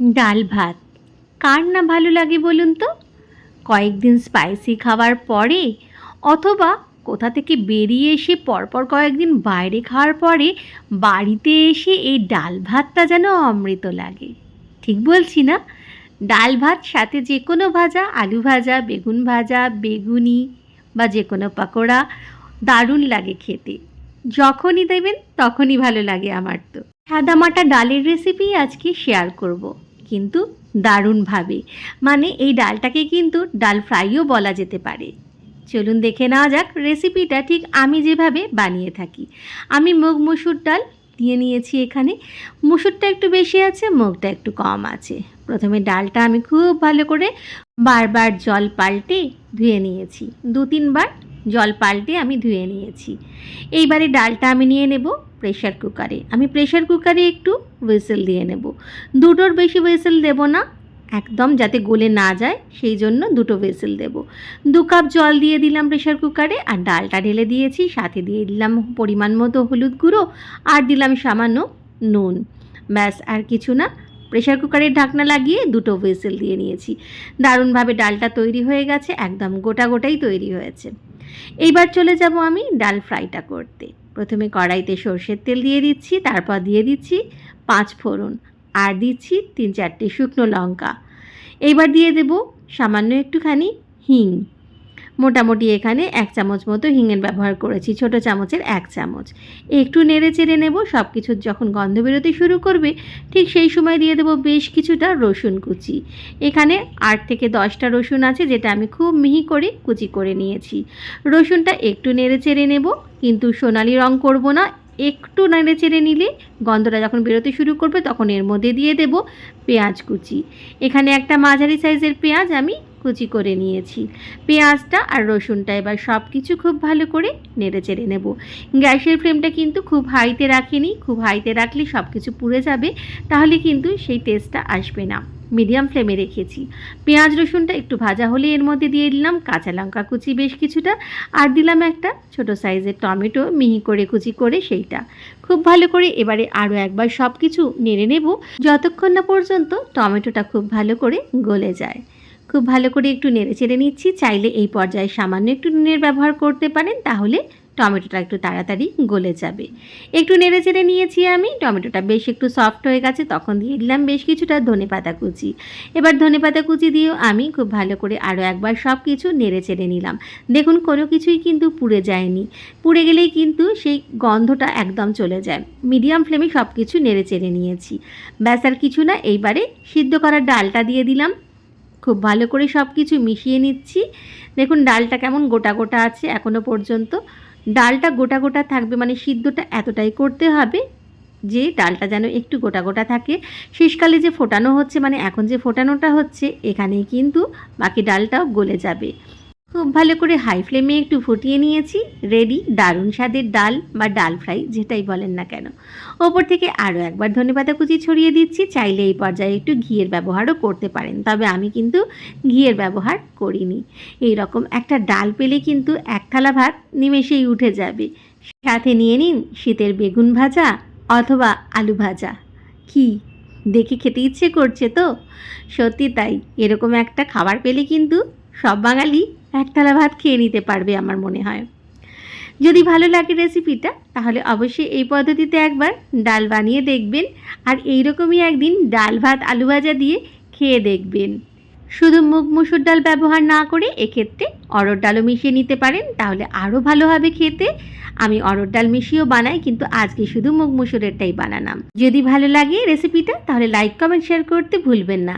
ডাল ভাত। কার না ভালো লাগে বলুন তো? কয়েকদিন স্পাইসি খাওয়ার পরে অথবা কোথা থেকে বেরিয়ে এসে পরপর কয়েকদিন বাইরে খাওয়ার পরে বাড়িতে এসে এই ডাল ভাতটা যেন অমৃত লাগে। ঠিক বলছি না? ডাল ভাত সাথে যে কোনো ভাজা, আলু ভাজা, বেগুন ভাজা, বেগুনি বা যে কোনো পাকোড়া দারুণ লাগে খেতে। যখনই দেবেন তখনই ভালো লাগে আমার তো। সাদামাটা ডালের রেসিপি আজকে শেয়ার করব। কিন্তু দারুণভাবে। মানে এই ডালটাকে কিন্তু ডাল ফ্রাইও বলা যেতে পারে। চলুন দেখে নেওয়া যাক রেসিপিটা ঠিক আমি যেভাবে বানিয়ে থাকি। আমি মুগ মুসুর ডাল দিয়ে নিয়েছি এখানে। মুসুরটা একটু বেশি আছে, মুগটা একটু কম আছে। প্রথমে ডালটা আমি খুব ভালো করে বারবার জল পাল্টে ধুয়ে নিয়েছি। দু তিনবার জল পাল্টে আমি ধুয়ে নিয়েছি। এইবারে ডালটা আমি নিয়ে নেব প্রেশার কুকারে আমি প্রেশার কুকারে একটু হুইসেল দিয়ে নেব। দুটোর বেশি হুইসেল দেব না, একদম যাতে গলে না যায়, সেই জন্য দুটো হুইসেল দেব। দু কাপ জল দিয়ে দিলাম প্রেশার কুকারে আর ডালটা ঢেলে দিয়েছি, সাথে দিয়ে দিলাম পরিমাণ মতো হলুদ গুঁড়ো আর দিলাম সামান্য নুন। ব্যাস, আর কিছু না প্রেশার কুকারের ঢাকনা লাগিয়ে দুটো হুইসেল দিয়ে নিয়েছি। দারুণভাবে ডালটা তৈরি হয়ে গেছে, একদম গোটা গোটাই তৈরি হয়েছে। এইবার চলে যাব আমি ডাল ফ্রাইটা করতে। প্রথমে কড়াইতে সর্ষের তেল দিয়ে দিচ্ছি, তারপর দিয়ে দিচ্ছি পাঁচ ফোড়ন আর দিচ্ছি তিন চারটে শুকনো লঙ্কা। এইবার দিয়ে দেব সামান্য একটুখানি হিং। মোটামুটি এখানে এক চামচ মতো হিঙের ব্যবহার করেছি, ছোট চামচের এক চামচ। একটু নেড়ে চেড়ে নেব সব কিছুর যখন গন্ধ বেরোতে শুরু করবে, ঠিক সেই সময় দিয়ে দেবো বেশ কিছুটা রসুন কুচি। এখানে আট থেকে দশটা রসুন আছে, যেটা আমি খুব মিহি করে কুচি করে নিয়েছি। রসুনটা একটু নেড়ে চেড়ে নেব, কিন্তু সোনালি রং করব না। একটু নেড়ে চেড়ে নিলে গন্ধটা যখন বেরোতে শুরু করবে, তখন এর মধ্যে দিয়ে দেব পেঁয়াজ কুচি। এখানে একটা মাঝারি সাইজের পেঁয়াজ আমি কুচি করে নিয়েছি। পেঁয়াজটা আর রসুনটা এবার সব কিছু খুব ভালো করে নেড়ে চেড়ে নেব। গ্যাসের ফ্লেমটা কিন্তু খুব হাইতে রাখিনি, খুব হাইতে রাখলে সব কিছু পুড়ে যাবে, তাহলে কিন্তু সেই টেস্টটা আসবে না। মিডিয়াম ফ্লেমে রেখেছি। পেঁয়াজ, রসুনটা একটু ভাজা হলে এর মধ্যে দিয়ে দিলাম কাঁচা লঙ্কা কুচি বেশ কিছুটা, আর দিলাম একটা ছোট সাইজের টমেটো মিহি করে কুচি করে সেইটা। খুব ভালো করে এবারে আরও একবার সব কিছু নেড়ে নেব, যতক্ষণ না পর্যন্ত টমেটোটা খুব ভালো করে গলে যায়। খুব ভালো করে একটু নেড়ে চেড়ে নিচ্ছি। চাইলে এই পর্যায়ে সামান্য একটু নুনের ব্যবহার করতে পারেন, তাহলে টমেটোটা একটু তাড়াতাড়ি গলে যাবে। একটু নেড়ে চেড়ে নিয়েছি আমি, টমেটোটা বেশ একটু সফট হয়ে গেছে, তখন দিয়ে দিলাম বেশ কিছুটা ধনে পাতা কুচি। এবার ধনে পাতা কুচি দিয়েও আমি খুব ভালো করে আরও একবার সব কিছু নেড়ে চেড়ে নিলাম। দেখুন, কোনো কিছুই কিন্তু পুড়ে যায়নি। পুড়ে গেলেই কিন্তু সেই গন্ধটা একদম চলে যায়। মিডিয়াম ফ্লেমে সব কিছু নেড়ে চেড়ে নিয়েছি। ব্যাস আর কিছু না, এইবারে সিদ্ধ করা ডালটা দিয়ে দিলাম। খুব ভালো করে সব কিছু মিশিয়ে নিচ্ছি। দেখুন, ডালটা কেমন গোটা গোটা আছে এখনও পর্যন্ত। ডালটা গোটা গোটা থাকবে মানে সিদ্ধটা এতটাই করতে হবে যে ডালটা যেন একটু গোটা গোটা থাকে। শেষকালে যে ফোটানো হচ্ছে মানে এখন যে ফোটানোটা হচ্ছে, এখানেই কিন্তু বাকি ডালটাও গলে যাবে। খুব ভালো করে হাই ফ্লেমে একটু ফুটিয়ে নিয়েছি। রেডি দারুণ স্বাদের ডাল বা ডাল ফ্রাই, যেটাই বলেন না কেন। ওপর থেকে আরও একবার ধনেপাতা কুচি ছড়িয়ে দিচ্ছি। চাইলে এই পর্যায়ে একটু ঘিয়ের ব্যবহারও করতে পারেন, তবে আমি কিন্তু ঘিয়ের ব্যবহার করিনি। এই রকম একটা ডাল পেলে কিন্তু এক থালা ভাত নিমেষেই উঠে যাবে। সাথে নিয়ে নিন শীতের বেগুন ভাজা অথবা আলু ভাজা। কি? দেখে খেতে ইচ্ছে করছে তো? সত্যি তাই, এরকম একটা খাবার পেলে কিন্তু সব বাঙালি এক থালা ভাত খেয়ে নিতে পারবে আমার মনে হয়। যদি ভালো লাগে রেসিপিটা, তাহলে অবশ্যই এই পদ্ধতিতে একবার ডাল বানিয়ে দেখবেন আর এইরকমই একদিন ডাল ভাত আলু ভাজা দিয়ে খেয়ে দেখবেন। শুধু মুগ মুসুর ডাল ব্যবহার না করে এক্ষেত্রে অরড় ডালও মিশিয়ে নিতে পারেন, তাহলে আরও ভালো হবে খেতে। আমি অরড় ডাল মিশিয়েও বানাই, কিন্তু আজকে শুধু মুগ মুসুরেরটাই বানালাম। যদি ভালো লাগে রেসিপিটা, তাহলে লাইক, কমেন্ট, শেয়ার করতে ভুলবেন না।